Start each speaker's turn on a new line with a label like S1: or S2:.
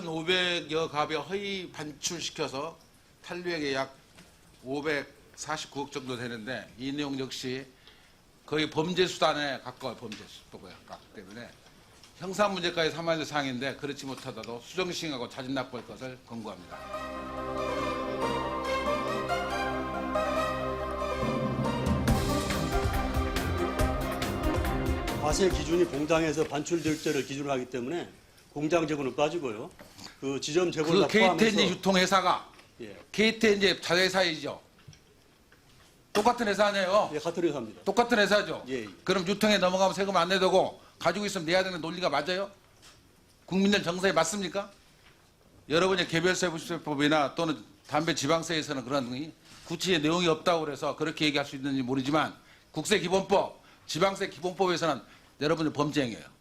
S1: 2,500여 갑에 허위 반출시켜서 탄류액이 약 549억 정도 되는데 이 내용 역시 거의 범죄 수단에 가까워요. 범죄 수단에 가깝기 때문에 형사 문제까지 삼아야 될 사항인데 그렇지 못하더라도 수정시행하고 자진 납부할 것을 권고합니다.
S2: 과세 기준이 공장에서 반출될 때를 기준으로 하기 때문에 공장 재고는 빠지고요. 그 지점 재고를
S1: 그
S2: 다 포함해서
S1: KTNG 유통회사가
S2: 예,
S1: KTNG 자회사이죠. 똑같은 회사 아니에요.
S2: 예, 같은 회사입니다.
S1: 똑같은 회사죠.
S2: 예, 예.
S1: 그럼 유통에 넘어가면 세금 안 내도고 가지고 있으면 내야 되는 논리가 맞아요? 국민들 정서에 맞습니까? 여러분의 개별세법이나 또는 담배 지방세에서는 그런 이 구체의 내용이 없다고 그래서 그렇게 얘기할 수 있는지 모르지만 국세기본법, 지방세 기본법에서는 여러분들 범죄 행위예요.